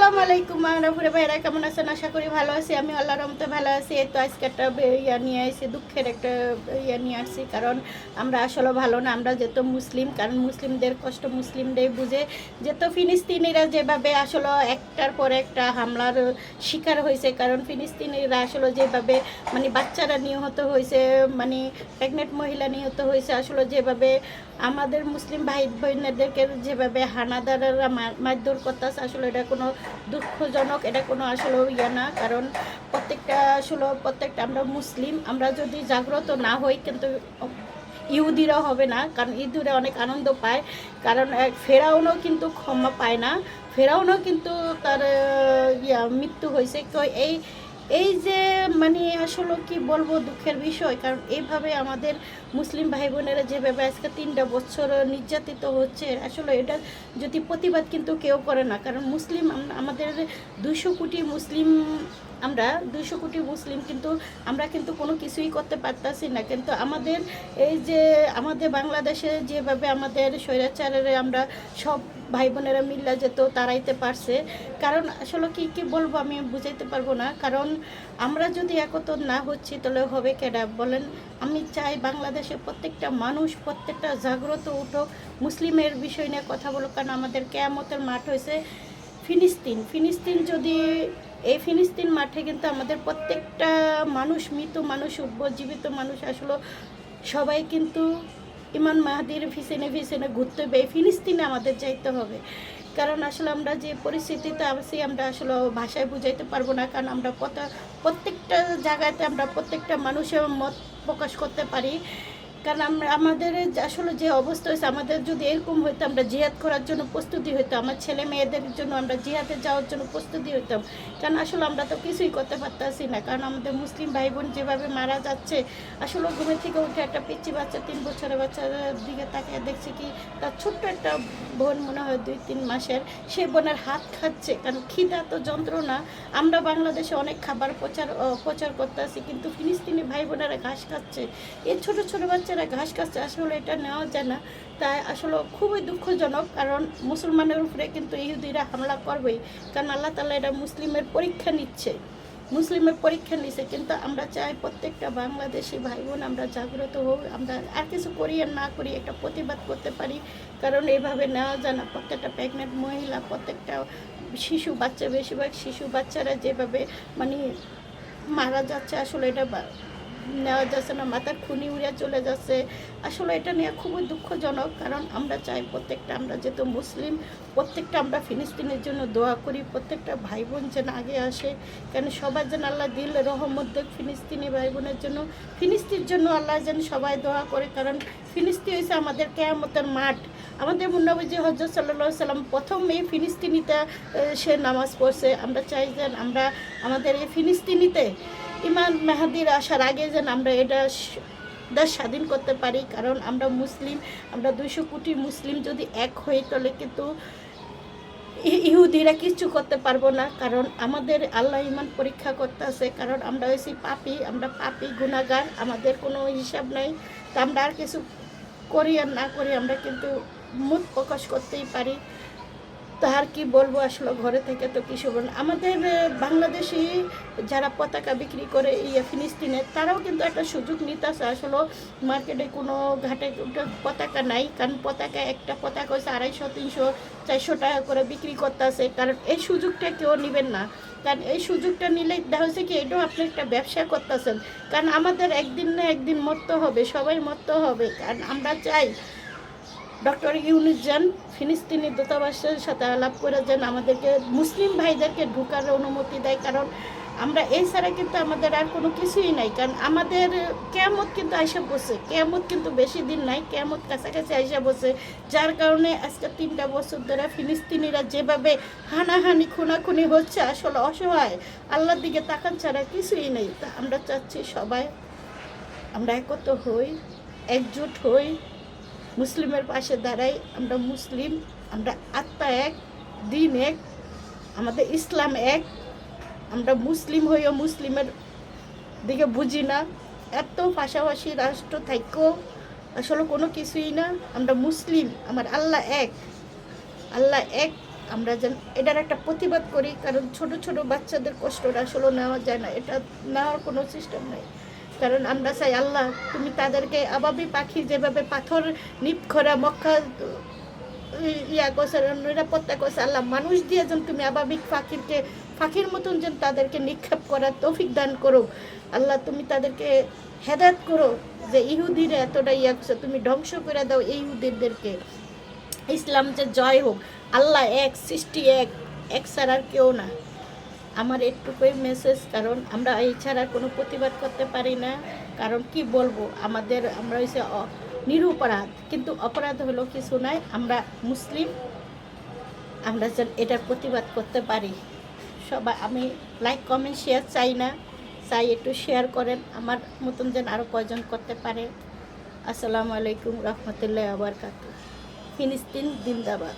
আসসালামু আলাইকুম মাহরাফুরে ভাইরা কেমন আছেন? আশা করি ভালো আছি। আমি আল্লাহ রহমতে ভালো আছি। এই তো আজকে একটা ইয়া নিয়ে আসি দুঃখের একটা ইয়া নিয়ে আসছি কারণ আমরা আসলে ভালো না, আমরা যেহেতু মুসলিম, কারণ মুসলিমদের কষ্ট মুসলিমদের বুঝে। যেহেতু ফিলিস্তিনিরা যেভাবে আসলে একটার পর একটা হামলার শিকার হয়েছে, কারণ ফিলিস্তিনিরা আসলে যেভাবে মানে বাচ্চারা নিহত হয়েছে মানে প্রেগনেন্ট মহিলা নিহত হয়েছে, আসলে যেভাবে আমাদের মুসলিম ভাই বোনদেরকে যেভাবে হানাদাররা মারধর করতেছে, আসলে এটা কোনো দুঃখজনক, এটা কোনো আসলে ইয়ে না, কারণ প্রত্যেকটা আসলে প্রত্যেকটা আমরা মুসলিম, আমরা যদি জাগ্রত না হই, কিন্তু ইহুদিরা হবে না, কারণ ইহুদিরা অনেক আনন্দ পায়, কারণ ফেরাউনও কিন্তু ক্ষমা পায় না, ফেরাউনও কিন্তু তার ইয়া, মৃত্যু হয়েছে। তো এই এই যে মানে আসলে কি বলব দুঃখের বিষয়, কারণ এইভাবে আমাদের মুসলিম ভাই বোনেরা যেভাবে আজকে তিনটা বছর নির্যাতিত হচ্ছে, আসলে এটা যদি প্রতিবাদ কিন্তু কেউ করে না। কারণ মুসলিম আমাদের দুশো কোটি মুসলিম, আমরা দুশো কোটি মুসলিম কিন্তু আমরা কিন্তু কোনো কিছুই করতে পারতাছি না। কিন্তু আমাদের এই যে আমাদের বাংলাদেশে যেভাবে আমাদের স্বৈরাচারের আমরা সব ভাই বোনেরা মিল্লা যেত তারাইতে পারছে। কারণ আসলে কি কি বলব আমি বুঝাইতে পারব না। কারণ আমরা যদি একত্র না হচ্ছি তাহলে হবে কেডা? বলেন, আমি চাই বাংলাদেশে প্রত্যেকটা মানুষ, প্রত্যেকটা জাগ্রত উঠুক, মুসলিমের বিষয় নিয়ে কথা বলুক। কারণ আমাদের কেয়ামতের মাঠ হয়েছে ফিলিস্তিন। ফিলিস্তিন যদি, এই ফিলিস্তিন মাঠে কিন্তু আমাদের প্রত্যেকটা মানুষ, মৃত মানুষ জীবিত মানুষ আসলে সবাই কিন্তু ইমান মাহাদির ফিসেনে ফিসেনে ঘুরতে হবে ফিলিস্তিনে আমাদের যাইতে হবে। কারণ আসলে আমরা যে পরিস্থিতিতে আছি, আমরা আসলে ভাষায় বুঝাইতে পারব না। কারণ আমরা প্রত্যা- প্রত্যেকটা জায়গাতে আমরা প্রত্যেকটা মানুষের মত প্রকাশ করতে পারি। কারণ আমরা, আমাদের আসলে যে অবস্থা হয়েছে, আমাদের যদি এরকম হইতো, আমরা জিহাদ করার জন্য প্রস্তুতি হইতো, আমার ছেলে মেয়েদের জন্য আমরা জিহাদে যাওয়ার জন্য প্রস্তুতি হইতাম, কারণ আসলে আমরা তো কিছুই করতে পারতাছি না, কারণ আমাদের মুসলিম ভাই বোন যেভাবে মারা যাচ্ছে, আসলে ঘুমের থেকে উঠে একটা পিচ্ছি বাচ্চা, তিন বছরের বাচ্চার দিকে তাকিয়ে দেখছে কি, তার ছোট্ট একটা বোন মনে হয় দুই, তিন মাসের সেই বোনের হাত খাচ্ছে, কারণ খিদা তো যন্ত্রণা, আমরা বাংলাদেশে অনেক খাবার প্রচার প্রচার করতেছি, কিন্তু ফিলিস্তিনি ভাই বোনেরা ঘাস খাচ্ছে, এই ছোট ছোট বাচ্চারা ঘাস খাচ্ছে আসলে এটা নেওয়া যায় না। তাই আসলে খুবই দুঃখজনক, কারণ মুসলমানের উপরে কিন্তু ইহুদিরা হামলা করবেই, কারণ আল্লাহ তালা এটা মুসলিমের পরীক্ষা নিচ্ছে। মুসলিমের পরীক্ষা নিছে, কিন্তু আমরা চাই প্রত্যেকটা বাংলাদেশি ভাই বোন আমরা জাগ্রত হোক, আমরা আর কিছু করি আর না করি একটা প্রতিবাদ করতে পারি, কারণ এইভাবে নেওয়া যায় না। প্রত্যেকটা প্রেগনেন্ট মহিলা, প্রত্যেকটা শিশু বাচ্চা, বেশিরভাগ শিশু বাচ্চারা যেভাবে মানে মারা যাচ্ছে, আসলে এটা নেওয়া যাচ্ছে না, মাথার খুনি উড়িয়া চলে যাচ্ছে। আসলে এটা নিয়ে খুবই দুঃখজনক, কারণ আমরা চাই প্রত্যেকটা, আমরা যেহেতু মুসলিম, প্রত্যেকটা আমরা ফিলিস্তিনের জন্য দোয়া করি, প্রত্যেকটা ভাই বোন যেন আগে আসে। কেন সবার যেন আল্লাহ দিল, রহমত দেখ ফিলিস্তিনি ভাই বোনের জন্য। ফিলিস্তির জন্য আল্লাহ যেন সবাই দোয়া করে, কারণ ফিলিস্তি হয়েছে আমাদের কেয়ামতের মাঠ। আমাদের মুন্নবী হজরত সাল্লা সাল্লাম প্রথম এই ফিলিস্তিনিতে সে নামাজ পড়ছে। আমরা চাই যেন আমরা আমাদের এই ফিলিস্তিনিতে ইমান মেহাদির আসার আগে যেন আমরা এটা দেশ স্বাধীন করতে পারি, কারণ আমরা মুসলিম, আমরা দুইশো কোটি মুসলিম যদি এক হই, তাহলে কিন্তু ইহুদিরা কিছু করতে পারব না। কারণ আমাদের আল্লাহ ইমান পরীক্ষা করতে আছে কারণ আমরা হয়েছি পাপি, আমরা পাপি গুণাগার আমাদের কোনো হিসাব নাই। তা আমরা আর কিছু করি আর না করি, আমরা কিন্তু মুখ প্রকাশ করতেই পারি। তার কি বলব আসলে ঘরে থেকে তো কিছু বল আমাদের বাংলাদেশি যারা পতাকা বিক্রি করে ইয়ে ফিলিস্তিনে, তারাও কিন্তু একটা সুযোগ নিতেছে আসলে মার্কেটে কোনো ঘাটে পতাকা নাই, কারণ পতাকা একটা পতাকা হচ্ছে আড়াইশো, তিনশো, চারশো টাকা করে বিক্রি করতেছে কারণ এই সুযোগটা কেউ নেবেন না। কারণ এই সুযোগটা নিলে দেখা হচ্ছে কি, এটাও আপনি একটা ব্যবসা করতেছেন। কারণ আমাদের একদিন না একদিন মরতে হবে, সবাই মরতে হবে। কারণ আমরা চাই ডক্টর ইউনুস যান, ফিলিস্তিনি দূতাবাসের সাথে আলাপ করে যান, আমাদেরকে মুসলিম ভাইদেরকে ঢুকার অনুমতি দেয়, কারণ আমরা এই ছাড়া কিন্তু আমাদের আর কোনো কিছুই নাই, কারণ আমাদের কেয়ামত কিন্তু আইসা বসে, কেয়ামত কিন্তু বেশি দিন নাই, কেয়ামত কাছাকাছি আইসা বসে, যার কারণে আজকে তিনটা বছর ধরে ফিলিস্তিনিরা যেভাবে হানাহানি, খুনাখুনি হচ্ছে, আসলে অসহায়, আল্লাহর দিকে তাকান ছাড়া কিছুই নেই, তা আমরা চাচ্ছি সবাই আমরা একত্র হই, একজোট হই মুসলিমের পাশে দাঁড়াই, আমরা মুসলিম, আমরা আত্মা এক, দিন এক, আমাদের ইসলাম এক। আমরা মুসলিম হইও মুসলিমের দিকে বুঝি না। এত পাশাপাশি রাষ্ট্র থাকলেও আসলে কোনো কিছুই না। আমরা মুসলিম, আমার আল্লাহ এক। আল্লাহ এক, আমরা যেন এটার একটা প্রতিবাদ করি, কারণ ছোট ছোট বাচ্চাদের কষ্টটা আসলে নেওয়া যায় না। এটা নেওয়ার কোনো সিস্টেম নেই। কারণ আমরা চাই আল্লাহ, তুমি তাদেরকে আবাবি পাখি যেভাবে পাথর নিপ করা মক্কা ইয়া করছে, নিরাপত্তা করছে, আল্লাহ মানুষ দিয়ে যেন তুমি আবাবিক পাখিরকে, পাখির মতন যেন তাদেরকে নিক্ষেপ করার তৌফিক দান করো। আল্লাহ তুমি তাদেরকে হেদায়ত করো যে ইহুদিরা এতটা ইয়া করছে, তুমি ধ্বংস করে দাও এই ইসলাম যে জয় হোক, আল্লাহ এক, সৃষ্টি এক এক ছাড়ার কেউ না। আমার একটুকুই মেসেজ কারণ আমরা এই ছাড়া কোনো প্রতিবাদ করতে পারি না। কারণ কি বলব, আমাদের, আমরা হচ্ছে নিরপরাধ। কিন্তু অপরাধ হলো কিছু নাই, আমরা মুসলিম, আমরা যেন এটার প্রতিবাদ করতে পারি। সবাই আমি লাইক কমেন্ট শেয়ার চাই না। চাই একটু শেয়ার করেন, আমার মতন যেন আরও কয়জন করতে পারে। আসসালামু আলাইকুম রহমতুল্লাহ আবরকাত ফিলিস্তিন জিন্দাবাদ।